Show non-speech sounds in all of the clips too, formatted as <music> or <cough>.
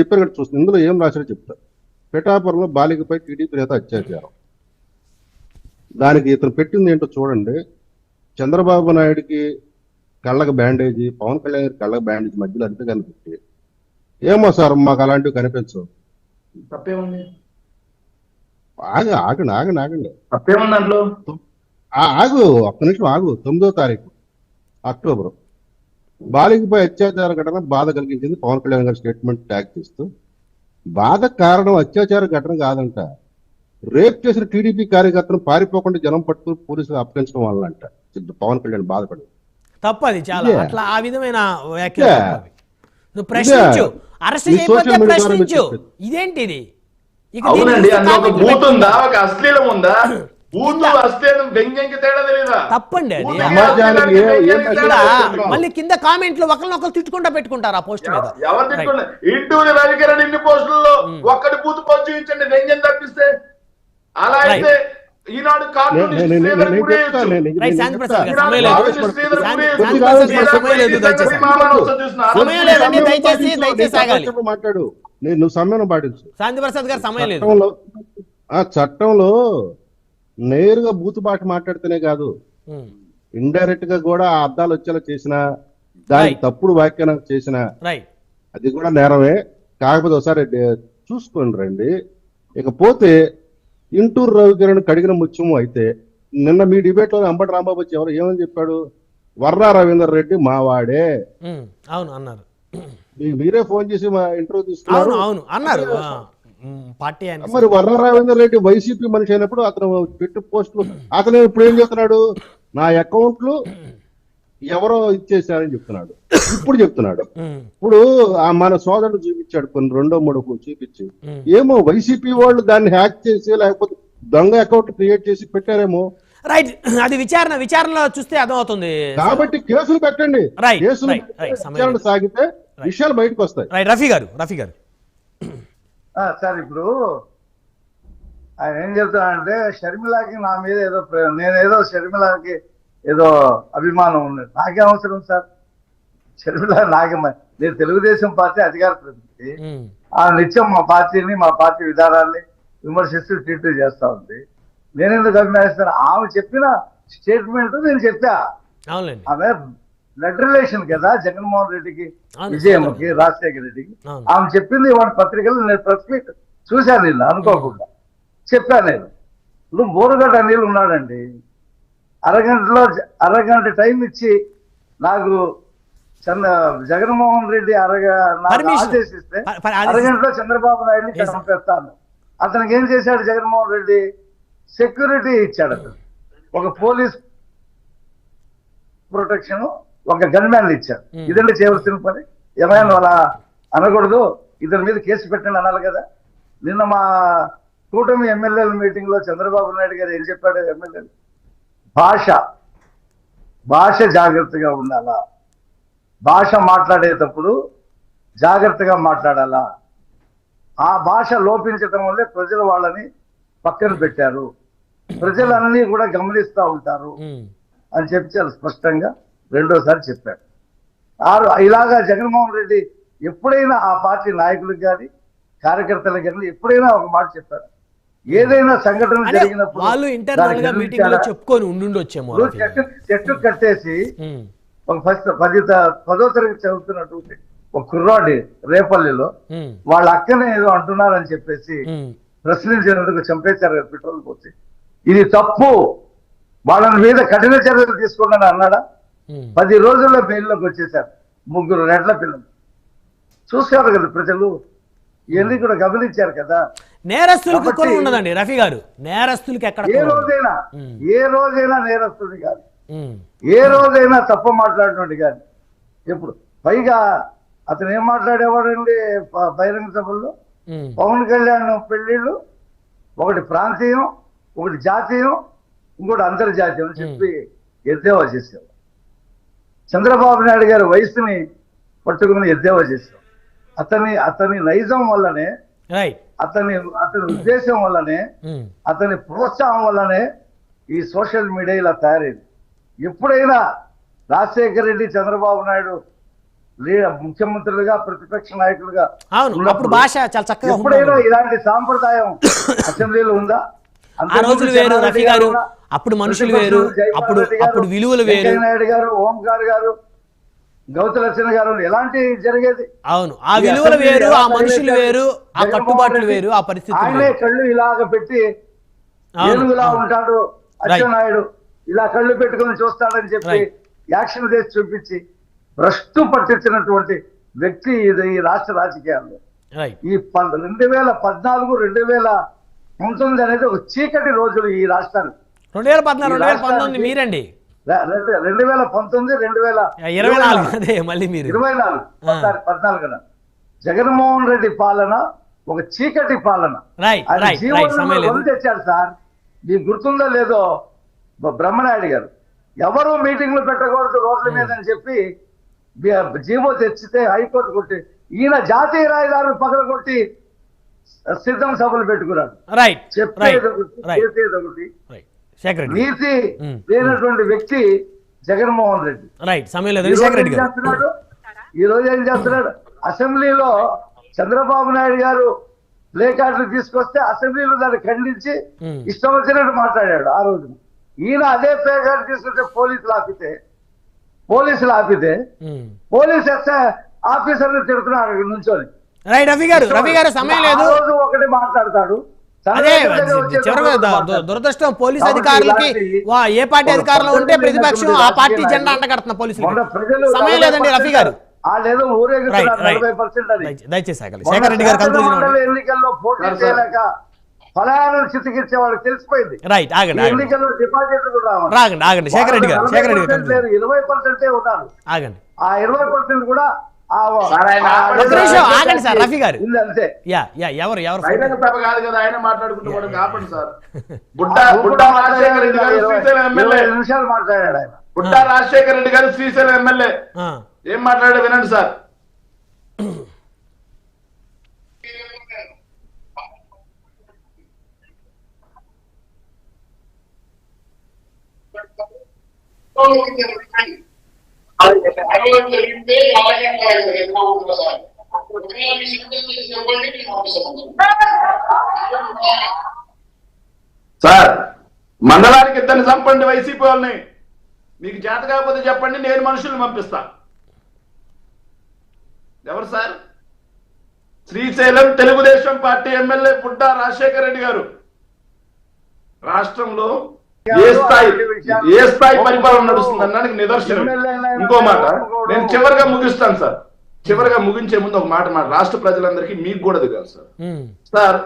చెప్పారు కదా చూస్తుంది ఇందులో ఏం రాశారో చెప్తారు పిఠాపురంలో బాలికపై టీడీపీ నేత అత్యాచారం. దానికి ఇతను పెట్టింది ఏంటో చూడండి. చంద్రబాబు నాయుడికి కళ్ళకు బ్యాండేజీ పవన్ కళ్యాణ్ కళ్ళకు బ్యాండేజ్ మధ్యలో అంతే కనిపెట్టి ఏమో సార్ మాకు అలాంటివి కనిపించవు. తప్పేముంది? ఆగు ఆగండి ఆగండి ఆగండి. తప్పేముంది దాంట్లో? ఆ- ఆగు ఒక్క నిమిషం ఆగు. తొమ్మిదో తారీఖు అక్టోబర్. బాలికపై అత్యాచార ఘటన బాధ కలిగించింది పవన్ కళ్యాణ్ గారి స్టేట్మెంట్ ట్యాగ్ చేస్తూ బాధ కారణం అత్యాచార ఘటన కాదంట. రేప్ చేసిన టీడీపీ కార్యకర్తను పారిపోకుండా జనం పట్టుకుని పోలీసులు అప్పగించడం వల్ల అంట పవన్ కళ్యాణ్ బాధపడి. తప్పది చాలా. అట్లా ఆ విధమైన. నువ్వు ప్రశ్నించు. అరెస్ట్ చేయకపోతే ప్రశ్నించు. ఇదేంటిది? ఇక అవునండి అందులో ఒక. ఉందా? ఒక అశ్లీలం ఉందా? <coughs> తప్పండి? మళ్ళీ కింద కామెంట్లు ఒకరినొకరు తిట్టుకుంటా పెట్టుకుంటారు ఆ పోస్ట్ మీద. ఎవ- ఎవరు ఇంటూరి రవికిరణ్ ఇన్ని పోస్టుల్లో ఒక్కడి బూత్ పోస్ట్ చూపించండి వ్యంగ్యం తప్పిస్తే. అలా అయితే ఈనాడు మాట్లాడు. నేను నువ్వు సమయం పాటించు. శాంతి ప్రసాద్ గారు సమయం లేదు. చట్టంలో నేరుగా బూతు భాష మాట్లాడితేనే కాదు. ఇండైరెక్ట్గా కూడా ఆ అర్థాలు వచ్చేలా చేసిన దానికి. తప్పుడు వ్యాఖ్యానం చేసిన అది కూడా నేరమే. కాకపోతే ఒకసారి చూసుకోండి రండి. ఇకపోతే ఇంటూరు రవికిరణ్ కడిగిన ముత్యము అయితే నిన్న మీ డిబేట్లో అంబటి రాంబాబు వచ్చి ఎవరు ఏమని చెప్పాడు? వర్రా రవీందర్ రెడ్డి మావాడే. అవును అన్నారు. మీరే ఫోన్ చేసి మా ఇంటర్వ్యూ తీసుకున్నారు. అవును అన్నారు. పార్టీ మరి వర్ర రవీందర్ రెడ్డి వైసీపీ మనిషి అయినప్పుడు అతను పెట్టు పోస్టులు అతను ఇప్పుడు ఏం చెప్తున్నాడు నా అకౌంట్లు ఎవరో ఇచ్చేసారని చెప్తున్నాడు. ఇప్పుడు చెప్తున్నాడు. ఇప్పుడు ఆ మన సోదరుడు చూపించాడు కొన్ని రెండో మూడో చూపించి. ఏమో వైసీపీ వాళ్ళు దాన్ని హ్యాక్ చేసి లేకపోతే దొంగ అకౌంట్ క్రియేట్ చేసి పెట్టారేమో. రైట్ అది విచారణ విచారణలో చూస్తే అర్థమవుతుంది కాబట్టి కేసులు పెట్టండి. కేసులు. సాగితే విషయాలు బయటకు వస్తాయి. రఫీ గారు రఫీ గారు. సార్ ఇప్పుడు ఆయన ఏం చెప్తానంటే షర్మిలాకి నా మీద ఏదో ప్రేమ నేనేదో షర్మిలాకి ఏదో అభిమానం ఉన్నది. నాకే అవసరం సార్. షర్మిల నాకే నేను తెలుగుదేశం పార్టీ అధికార ప్రతినిధి. ఆ నిత్యం మా పార్టీని మా పార్టీ విధానాన్ని విమర్శిస్తూ ట్వీట్ చేస్తా ఉంది. నేను ఎందుకు అభిమానిస్తాను? ఆమె చెప్పిన స్టేట్మెంట్ నేను చెప్పా. ఆమె బ్లడ్ రిలేషన్ కదా జగన్మోహన్ రెడ్డికి విజయమ్మకి రాజశేఖర రెడ్డికి. ఆమె చెప్పింది వాడి పత్రికలు నేను ప్రెస్ మీట్ చూశాను నిన్న అనుకోకుండా. చెప్పాను నేను. ఇప్పుడు బోరుగడ్డ అనిల్ ఉన్నాడండి. అరగంటలో అరగంట టైం ఇచ్చి నాకు చంద్ర జగన్మోహన్ రెడ్డి అరగ. ఆదేశిస్తే అరగంటలో చంద్రబాబు నాయుడిని. చంపేస్తాను. అతనికి ఏం చేశాడు జగన్మోహన్ రెడ్డి? సెక్యూరిటీ ఇచ్చాడు అతను. ఒక పోలీస్ ప్రొటెక్షన్ ఒక గన్ మ్యాన్ ఇచ్చారు. ఇదండి చేయవలసిన పని. ఏమైనా అలా అనకూడదు. ఇతని మీద కేసు పెట్టండి అనాలి కదా. నిన్న మా కూటమి ఎమ్మెల్యేల మీటింగ్లో చంద్రబాబు నాయుడు గారు ఏం చెప్పాడు ఎమ్మెల్యేలు భాష. భాష జాగ్రత్తగా ఉండాలా? భాష మాట్లాడేటప్పుడు జాగ్రత్తగా మాట్లాడాలా? ఆ భాష లోపించటం వల్లే ప్రజలు వాళ్ళని పక్కన పెట్టారు. ప్రజలన్నీ కూడా గమనిస్తూ ఉంటారు. అని చెప్పి చాలా స్పష్టంగా రెండోసారి చెప్పాడు ఆరు ఇలాగా జగన్మోహన్ రెడ్డి ఎప్పుడైనా ఆ పార్టీ నాయకులకు కానీ కార్యకర్తలకు కానీ ఎప్పుడైనా ఒక మాట చెప్పారు. ఏదైనా సంఘటన జరిగినప్పుడు వాళ్ళు ఇంటర్నల్ దానికి గా మీటింగ్లో ఎదురించారా? చెప్పుకొని ఉండుండొచ్చేమో ఇప్పుడు రఫీ గారు. చెట్టు చెట్టు కట్టేసి ఒక ఫస్ట్ పది పదో తరగతి చదువుతున్నటువంటి ఒక కుర్రాడి రేపల్లిలో వాళ్ళ అక్కనే ఏదో అంటున్నారని చెప్పేసి ప్రశ్నించినందుకు చంపేశారు పెట్రోల్ పోసి. ఇది తప్పు. వాళ్ళని మీద కఠిన చర్యలు తీసుకోండి అన్నాడా. పది రోజుల్లో బెయిల్లోకి వచ్చేసారు. ముగ్గురు రెడ్ల పిల్లలు. చూశారు కదా ప్రజలు. ఇవన్నీ కూడా గమనించారు కదా. నేరస్తులకు కూడా ఉండదండి రఫీ గారు. నేరస్తులకి ఎక్కడ ఏ. రోజైనా ఉమ్. ఏ రోజైనా నేరస్తుడి కాదు. ఏ రోజైనా తప్పు మాట్లాడినోడి కాదు. ఎప్పుడు? పైగా అతను ఏం మాట్లాడేవాడండి బహిరంగ సభల్లో? పవన్ కళ్యాణ్ పెళ్ళిళ్ళు ఒకటి ప్రాంతీయం ఒకటి జాతీయం ఇంకోటి అంతర్జాతీయం అని చెప్పి ఎద్దేవా చేసేవాడు. చంద్రబాబు నాయుడు గారి వయసుని పట్టుకుని ఎద్దేవా చేసేవాడు అతని అతని నైజం వల్లనే అతని అతని ఉద్దేశం వల్లనే ఉమ్, అతని ప్రోత్సాహం వల్లనే ఈ సోషల్ మీడియా ఇలా తయారైంది. ఎప్పుడైనా రాజశేఖర రెడ్డి చంద్రబాబు నాయుడు ముఖ్యమంత్రులుగా ప్రతిపక్ష నాయకులుగా ఎప్పుడైనా. ఇలాంటి సాంప్రదాయం అసెంబ్లీలో ఉందా? ఆ రోజులు వేరు రఫీ గారు అప్పుడు మనుషులు వేరు అప్పుడు అప్పుడు విలువలు వేరు. నాయుడు గారు ఓంకార్ గారు గౌతలక్ష్మి గారు ఎలాంటి జరిగేది. అవును. ఆ విలువలు వేరు ఆ మనుషులు వేరు ఆ కట్టుబాట్లు వేరు ఆ పరిస్థితులు ఆయనే. కళ్ళు ఇలాగ పెట్టి అవును, ఏనుగులా అవును. ఉంటాడు అచ్చెన్నాయుడు ఇలా కళ్ళు పెట్టుకుని చూస్తాడని చెప్పి Right. యాక్షన్ చేసి చూపించి భ్రష్టు పట్టించినటువంటి వ్యక్తి ఇది ఈ రాష్ట్ర రాజకీయాల్లో. రైట్ ఈ రెండు వేల పద్నాలుగు రెండు వేల పంతొమ్మిది అనేది ఒక చీకటి రోజులు ఈ రాష్ట్రానికి. రెండు వేల పద్నాలుగు రెండు వేల పంతొమ్మిది మీరండి. రెండు- వేల పంతొమ్మిది రెండు వేల ఇరవై నాలుగు అదే మళ్ళీ మీరు. ఇరవై నాలుగు పద్నాలుగున. జగన్మోహన్ రెడ్డి పాలన ఒక చీకటి పాలన. తెచ్చాడు సార్. మీకు గుర్తుందో లేదో బ్రహ్మనాయుడు గారు. ఎవరు మీటింగ్లు పెట్టకూడదు రోడ్ల మీద అని చెప్పి జీవో తెచ్చితే హైకోర్టు కొట్టి ఈయన జాతీయ రాజధాని పగల కొట్టి సిద్ధం సభలు పెట్టుకున్నాడు చెప్పేది నీతి ఉమ్. లేనటువంటి వ్యక్తి జగన్మోహన్ రెడ్డి. రైట్ ఈ రోజు ఏం చేస్తున్నాడు? ఈ రోజు ఏం చేస్తున్నాడు? అసెంబ్లీలో చంద్రబాబు నాయుడు గారు ప్లే కార్డులు తీసుకొస్తే అసెంబ్లీలో దాన్ని ఖండించి ఉమ్. ఇష్టం వచ్చినట్టు మాట్లాడాడు ఆ రోజు. ఈయన అదే ప్లే కార్డు తీసుకొస్తే పోలీసులు ఆపితే పోలీసులు ఆపితే ఉమ్. పోలీస్ ఎస్ఐ ఆఫీసర్ని తిడుతున్నాడు నుంచొని. రైట్ రవి గారు రవి గారు సమయం లేదు. ఒకటి మాట్లాడతాడు. అదే మాట్లాడతాడు. దురదృష్టం పోలీస్ అధికారులకి ఏ పార్టీ అధికారంలో ఉంటే ప్రతిపక్షం ఆ పార్టీ జెండా. అంటగడుతున్న పోలీసులు సమయం లేదండి రఫీ గారు. దయచేసి శేఖర్ రెడ్డి ఎన్నికల్లో పోటీ. చేయలేక చితికిచ్చే వాళ్ళకి తెలిసిపోయింది. రైట్ ఆగండి ఈ ఆగండి. ఎన్నికల్లో డిపాజిట్లు కూడా రావాలి. రాగండి ఆగండి. శేఖర్ రెడ్డి గారు వాళ్ళు శేఖర్ రెడ్డి గారు 40% లేదు ఇరవై పర్సెంటే ఉన్నారు. ఆగండి. ఆ ఇరవై పర్సెంట్ కూడా ఆగండి సార్, రఫీ గారు. యా యా ఎవరు ఎవరు బహిరంగ సభ కాదు కదా ఆయన మాట్లాడుకుంటూ కూడా కాపండి సార్. <laughs> బుట్ట బుట్ట రాజశేఖర రెడ్డి గారు శ్రీశైలం ఎమ్మెల్యే. నిమిషాలు మాట్లాడాడు ఆయన. బుట్ట రాజశేఖర రెడ్డి గారు శ్రీశైలం ఎమ్మెల్యే. ఆ, ఏం మాట్లాడాడు వినండి సార్. అలాగే ఎన్నో ఉంటుంది సార్ మండలానికి ఇద్దరిని చంపండి వైసీపీ వాళ్ళని. మీకు చేత కాకపోతే చెప్పండి నేను మనుషుల్ని పంపిస్తా. ఎవరు sir? Srisailam Telugu Desam party MLA Budda Rajasekhara Reddy garu. రాష్ట్రంలో ఏ స్థాయి ఏ స్థాయి పరిపాలన నడుస్తుంది అన్నానికి నిదర్శనం ఇంకో మాట నేను చివరిగా ముగిస్తాను సార్. చివరిగా ముగించే ముందు ఒక మాట మాట రాష్ట్ర ప్రజలందరికీ మీకు కూడా దిగాలి సార్. సార్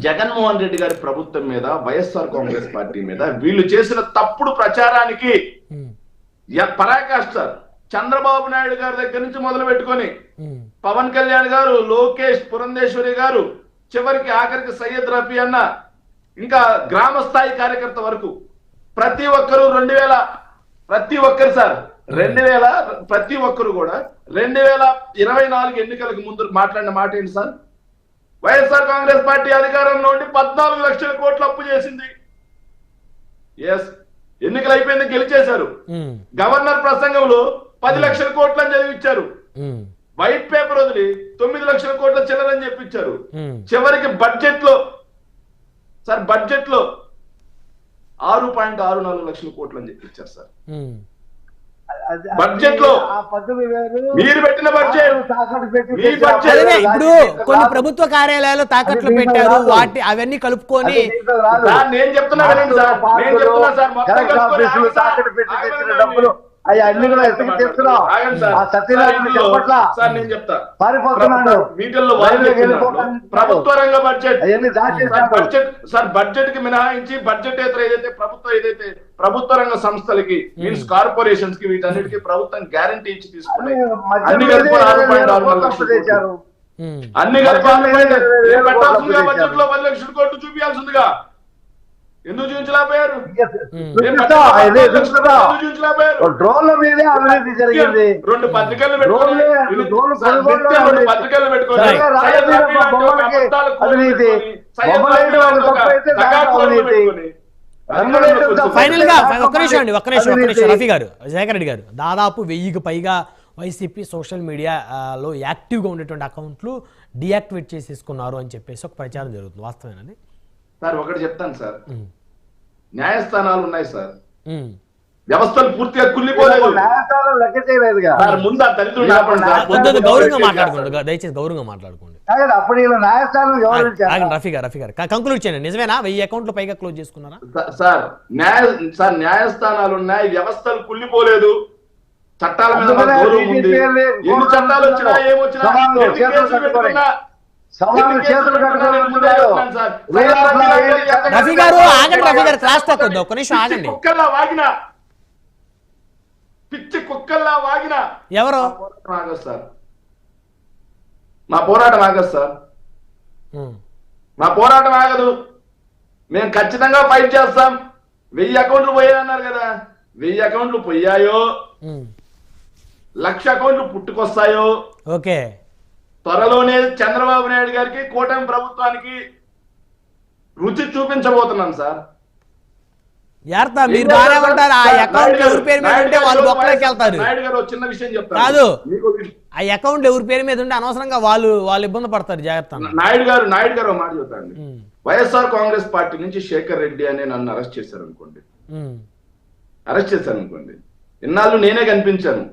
జగన్మోహన్ రెడ్డి గారి ప్రభుత్వం మీద వైఎస్ఆర్ కాంగ్రెస్ పార్టీ మీద వీళ్ళు చేసిన తప్పుడు ప్రచారానికి య- పరాకాష్ట చంద్రబాబు నాయుడు గారి దగ్గర నుంచి మొదలు పెట్టుకొని పవన్ కళ్యాణ్ గారు లోకేష్ పురంధేశ్వరి గారు చివరికి ఆఖరికి సయ్యద్ రఫీ అన్న ఇంకా గ్రామ స్థాయి కార్యకర్త వరకు ప్రతి ఒక్కరు రెండు వేల ప్రతి ఒక్కరు సార్ రెండు వేల ప్రతి ఒక్కరు కూడా రెండు వేల ఇరవై నాలుగు ఎన్నికలకు ముందు మాట్లాడిన మాట ఏంటి సార్? వైఎస్ఆర్ కాంగ్రెస్ పార్టీ అధికారంలో ఉండి పద్నాలుగు లక్షల కోట్లు అప్పు చేసింది. ఎస్ ఎన్నికలు అయిపోయింది గెలిచేశారు. ఉమ్, గవర్నర్ ప్రసంగంలో పది లక్షల కోట్లని చదివించారు ఉమ్, వైట్ పేపర్ వదిలి తొమ్మిది లక్షల కోట్ల చిల్లరని చెప్పించారు. చివరికి బడ్జెట్లో సార్ బడ్జెట్లో ఆరు పాయింట్ ఆరు నాలుగు లక్షల కోట్లు అని చెప్పించారు సార్. బడ్జెట్లో ఆ పద్ధతి వేరు మీరు పెట్టిన బడ్జెట్ తాకట్టు పెట్టి మీ చేసే బడ్జెట్ అదే అప్పుడే ఇప్పుడు కొన్ని. ప్రభుత్వ కార్యాలయాలు తాకట్లు పెట్టారు. వాటి అవన్నీ కలుపుకొని నేను చెప్తున్నా వినండి సార్. నేను చెప్తున్నా సార్. మొత్తం అవి అన్ని కూడా ఎత్తుకు. ఆ సత్యనారాయణ చెప్పట్లా. నేను చెప్తా. పారిపోతున్నాడు. ప్రభుత్వ రంగ బడ్జెట్. అవన్నీ బడ్జెట్ సార్ బడ్జెట్కి మినహాయించి బడ్జెట్ ఏతర ఏదైతే ప్రభుత్వం ఏదైతే ప్రభుత్వ రంగ సంస్థలకి మీన్స్ కార్పొరేషన్స్కి వీటన్నిటికీ ప్రభుత్వం గ్యారంటీ ఇచ్చి తీసుకున్నాయి. అన్ని కలిపి ఆరు పాయింట్ ఆరు లక్షల అన్ని కలిపి పెట్టాల్సిందిగా బడ్జెట్లో పది లక్షల కోట్లు చూపించాల్సిందిగా ఎందుకు చూపించలేకపోయారు. డ్రోన్ల మీదే అవినీతి జరిగింది. రెండు పత్రికలు అవినీతి. తప్పైతే ఫైనల్గా ఒక్క నిమిషం అండి ఒక్క నిమిషం ఒక్క నిమిషం. రఫీ గారు శేఖర్ రెడ్డి గారు దాదాపు వెయ్యికి పైగా వైసీపీ సోషల్ మీడియాలో యాక్టివ్గా ఉండేటువంటి అకౌంట్లు డియాక్టివేట్ చేసేసుకున్నారు అని చెప్పేసి ఒక ప్రచారం జరుగుతుంది. వాస్తవేనది సార్ ఒకటి చెప్తాను సార్. ఉమ్. న్యాయస్థానాలు ఉన్నాయి సార్. వ్యవస్థలు పూర్తిగా కుళ్ళిపోలేదు. న్యాయస్థానం లెక్క చేయలేదుగా. ముందు ఆ గౌరవంగా మాట్లాడుకోండి దయచేసి గౌరవంగా మాట్లాడుకోండి. అప్పుడు న్యాయస్థానం గౌరవించారు ఆగండి రఫీ గారు రఫీ గారు కంక్లూడ్ చేయండి. నిజమేనా? వెయ్యి అకౌంట్లు పైగా క్లోజ్ చేసుకున్నారా? సార్ న్యాయ సార్ న్యాయస్థానాలు ఉన్నాయి వ్యవస్థలు కుళ్ళిపోలేదు. చట్టాల మీద గౌరవం ఉంది. ఎన్ని చట్టాలు వచ్చినా ఏమొచ్చినా చేతులు రఫీ గారు ఆగండి రఫీ గారు క్లాస్ తగ్గొద్దు ఒక్క నిమిషం ఆగండి. పిచ్చి కుక్కల్లా వాగిన. పిచ్చి కుక్కల్లా వాగిన. ఎవరు? ఆగదు సార్. మా పోరాటం ఆగదు సార్. మా పోరాటం ఆగదు. మేము ఖచ్చితంగా ఫైట్ చేస్తాం. వెయ్యి అకౌంట్లు పోయాయన్నారు కదా. వెయ్యి అకౌంట్లు పోయాయో. లక్ష అకౌంట్లు పుట్టుకొస్తాయో? ఓకే. త్వరలోనే చంద్రబాబు నాయుడు గారికి కూటమి ప్రభుత్వానికి రుచి చూపించబోతున్నాం సార్. మీరు బాగానే ఉంటారు. ఆ అకౌంట్ ఎవరి పేరు మీద ఉంటే వాళ్ళు బొక్కలోకి వెళ్తారు. నాయుడు గారు ఒక చిన్న విషయం చెప్తారు కాదు. ఆ అకౌంట్ ఎవరి పేరు మీద ఉంటే అనవసరంగా వాళ్ళు వాళ్ళు ఇబ్బంది పడతారు. జాగ్రత్త నాయుడు గారు నాయుడు గారు మాట ఉమ్. వైఎస్ఆర్ కాంగ్రెస్ పార్టీ నుంచి శేఖర్ రెడ్డి అనే నన్ను అరెస్ట్ చేశారు అనుకోండి. అరెస్ట్ చేశారు అనుకోండి ఇన్నాళ్ళు నేనే కనిపించాను.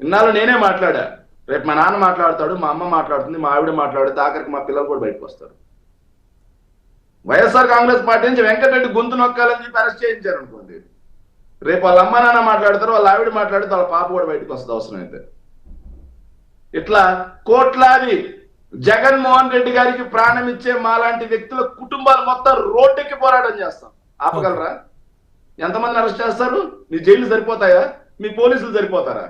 ఇన్నాళ్ళు నేనే మాట్లాడా. రేపు మా నాన్న మాట్లాడతాడు మా అమ్మ మాట్లాడుతుంది మా ఆవిడ మాట్లాడుతుంది ఆఖరికి మా పిల్లలు కూడా బయటకు వస్తారు. వైఎస్ఆర్ కాంగ్రెస్ పార్టీ నుంచి వెంకటరెడ్డి గొంతు నొక్కాలని చెప్పి అరెస్ట్ చేయించారు అనుకోండి. రేపు వాళ్ళ అమ్మ నాన్న మాట్లాడతారు వాళ్ళ ఆవిడ మాట్లాడితే వాళ్ళ పాప కూడా బయటకు వస్తుంది అవసరం అయితే. ఇట్లా కోట్లాది జగన్మోహన్ రెడ్డి గారికి ప్రాణం ఇచ్చే మాలాంటి వ్యక్తుల కుటుంబాలు మొత్తం రోడ్డెక్కి పోరాటం చేస్తాం. ఆపగలరా? ఎంతమంది అరెస్ట్ చేస్తారు? మీ జైలు సరిపోతాయా? మీ పోలీసులు సరిపోతారా?